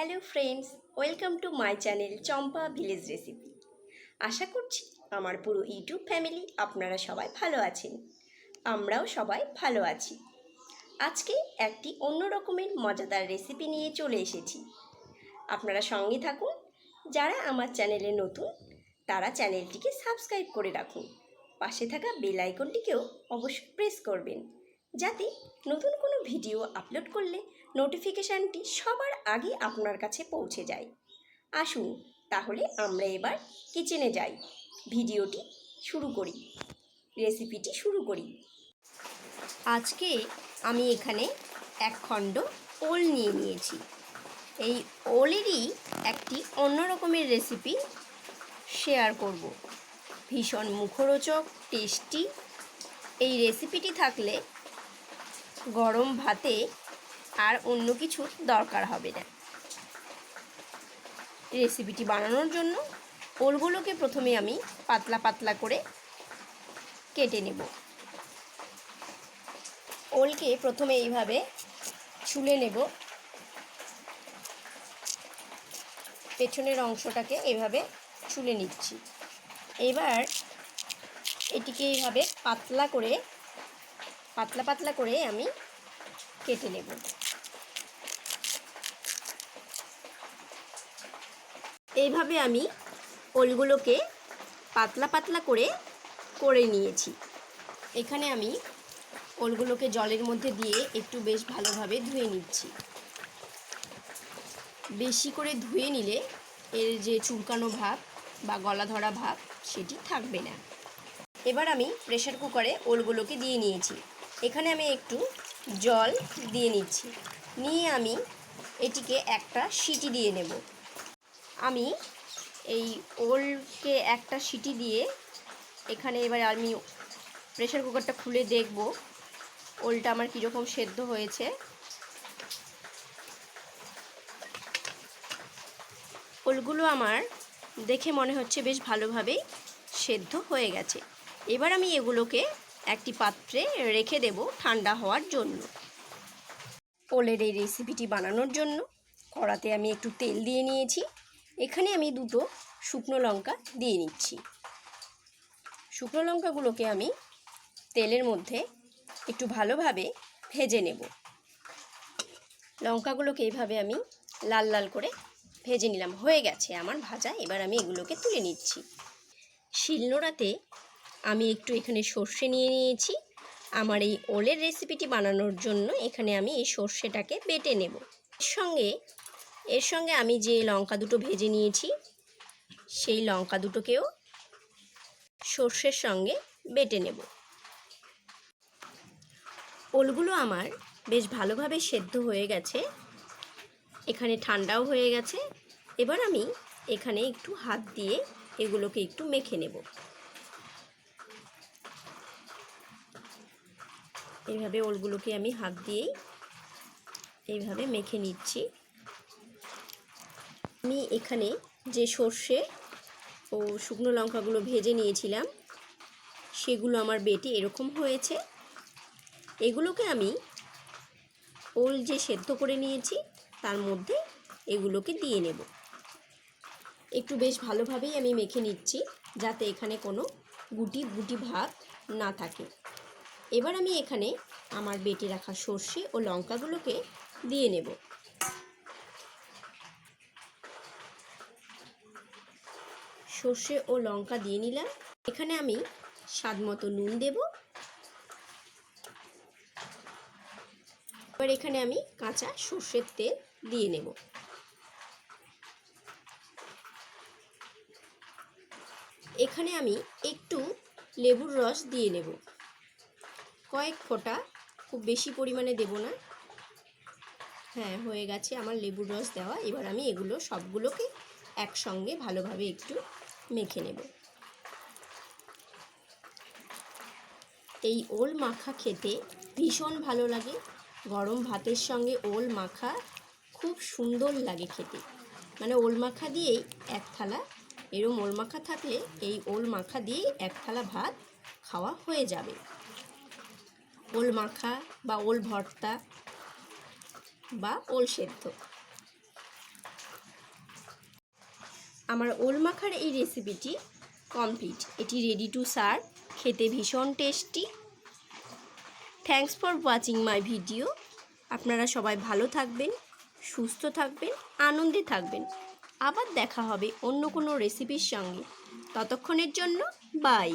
Hello friends, welcome to my channel Champa village recipe. আশা করছি আমার পুরো ইউটিউব ফ্যামিলি আপনারা সবাই ভালো আছেন। আমরাও সবাই ভালো আছি। আজকে একটি অন্য রকমের মজাদার রেসিপি নিয়ে চলে এসেছি। আপনারা সঙ্গে থাকুন, যারা আমার চ্যানেলে নতুন, তারা চ্যানেলটিকে সাবস্ক্রাইব করে রাখুন। পাশে থাকা বেল আইকনটিকেও অবশ্যই প্রেস করবেন, যাতে নতুন কোনো ভিডিও আপলোড করলে নোটিফিকেশানটি সবার আগে আপনার কাছে পৌঁছে যায়। আসুন, তাহলে আমরা এবার কিচেনে যাই। ভিডিওটি শুরু করি। রেসিপিটি শুরু করি। আজকে আমি এখানে এক খণ্ড ওল নিয়ে নিয়েছি। এই ওলেরই একটি অন্য রকমের রেসিপি শেয়ার করব। ভীষণ মুখরোচক টেস্টি এই রেসিপিটি থাকলে গরম ভাতে আর অন্য কিছুর দরকার হবে না। রেসিপিটি বানানোর জন্য ওলগুলোকে প্রথমে আমি পাতলা পাতলা করে কেটে নেব। ওলকে প্রথমে এইভাবে ছুলে নেব। পেছনের অংশটাকে এইভাবে ছুলে নিচ্ছি। এবার এটিকে এইভাবে পাতলা করে, পাতলা পাতলা করে আমি কেটে নেব। এইভাবে আমি ওলগুলোকে পাতলা পাতলা করে করে নিয়েছি। এখানে আমি ওলগুলোকে জলের মধ্যে দিয়ে একটু বেশ ভালোভাবে ধুয়ে নিচ্ছি। বেশি করে ধুয়ে নিলে এর যে চুলকানো ভাব বা গলা ধরা ভাব সেটি থাকবে না। এবার আমি প্রেশার কুকারে ওলগুলোকে দিয়ে নিয়েছি। এখানে আমি একটু জল দিয়ে নিচ্ছি। নিয়ে আমি এটিকে একটা সিটি দিয়ে নেব। আমি এই ওলকে একটা সিটি দিয়ে এখানে এবার আমি প্রেশার কুকারটা খুলে দেখব ওলটা আমার কীরকম সেদ্ধ হয়েছে। ওলগুলো আমার দেখে মনে হচ্ছে বেশ ভালোভাবেই সেদ্ধ হয়ে গেছে। এবার আমি এগুলোকে একটি পাত্রে রেখে দেব ঠান্ডা হওয়ার জন্য। ওলের এই রেসিপিটি বানানোর জন্য। কড়াতে আমি একটু তেল দিয়ে নিয়েছি। এখানে আমি দুটো শুকনো লঙ্কা দিয়ে নিচ্ছি। শুকনো লঙ্কাগুলোকে আমি তেলের মধ্যে একটু ভালোভাবে ভেজে নেব। লঙ্কাগুলোকে এইভাবে আমি লাল লাল করে ভেজে নিলাম। হয়ে গেছে আমার ভাজা, এবার আমি এগুলোকে তুলে নিচ্ছি। শিলনোড়াতে আমি একটু এখানে সর্ষে নিয়ে নিয়েছি। আমার এই ওলের রেসিপিটি বানানোর জন্য এখানে আমি এই সর্ষেটাকে বেটে নেব। সঙ্গে এর সঙ্গে আমি যে লঙ্কা দুটো ভেজে নিয়েছি, সেই লঙ্কা দুটোকেও সর্ষের সঙ্গে বেটে নেব। ওলগুলো আমার বেশ ভালোভাবে সেদ্ধ হয়ে গেছে। এখানে ঠান্ডাও হয়ে গেছে। এবার আমি এখানে একটু হাত দিয়ে এগুলোকে একটু মেখে নেব। এইভাবে ওলগুলোকে আমি হাত দিয়েই এইভাবে মেখে নিচ্ছি। আমি এখানে যে সর্ষে ও শুকনো লঙ্কাগুলো ভেজে নিয়েছিলাম, সেগুলো আমার বেটে এরকম হয়েছে। এগুলোকে আমি ওল যে সেদ্ধ করে নিয়েছি, তার মধ্যে এগুলোকে দিয়ে নেব। একটু বেশ ভালোভাবেই আমি মেখে নিচ্ছি, যাতে এখানে কোনো গুটি গুটি ভাব না থাকে। এবার আমি এখানে আমার বেটে রাখা সর্ষে ও লঙ্কাগুলোকে দিয়ে নেব। সর্ষে ও লঙ্কা দিয়ে নিলাম। এখানে আমি স্বাদ মতো নুন দেব। এবার এখানে আমি কাঁচা সর্ষের তেল দিয়ে নেব। এখানে আমি একটু লেবুর রস দিয়ে নেব। কয়েক ফোঁটা, খুব বেশি পরিমাণে দেব না। হ্যাঁ হয়ে গেছে আমার লেবুর রস দেওয়া। এবার আমি এগুলো সবগুলোকে একসঙ্গে ভালোভাবে একটু মেখে নেব। এই ওল মাখা খেতে ভীষণ ভালো লাগে। গরম ভাতের সঙ্গে ওল মাখা খুব সুন্দর লাগে খেতে। মানে ওল মাখা দিয়েই এক থালা, এরম ওল মাখা থাকলে এই ওল মাখা দিয়েই এক থালা ভাত খাওয়া হয়ে যাবে। ওল মাখা বা ওল ভর্তা বা ওল সেদ্ধ। আমার ওল মাখার এই রেসিপিটি কমপ্লিট এটি রেডি টু সার্ভ খেতে ভীষণ tasty thanks for watching my video আপনারা সবাই ভালো থাকবেন, সুস্থ থাকবেন, আনন্দে থাকবেন। আবার দেখা হবে অন্য কোনো রেসিপির সঙ্গে। ততক্ষণের জন্য বাই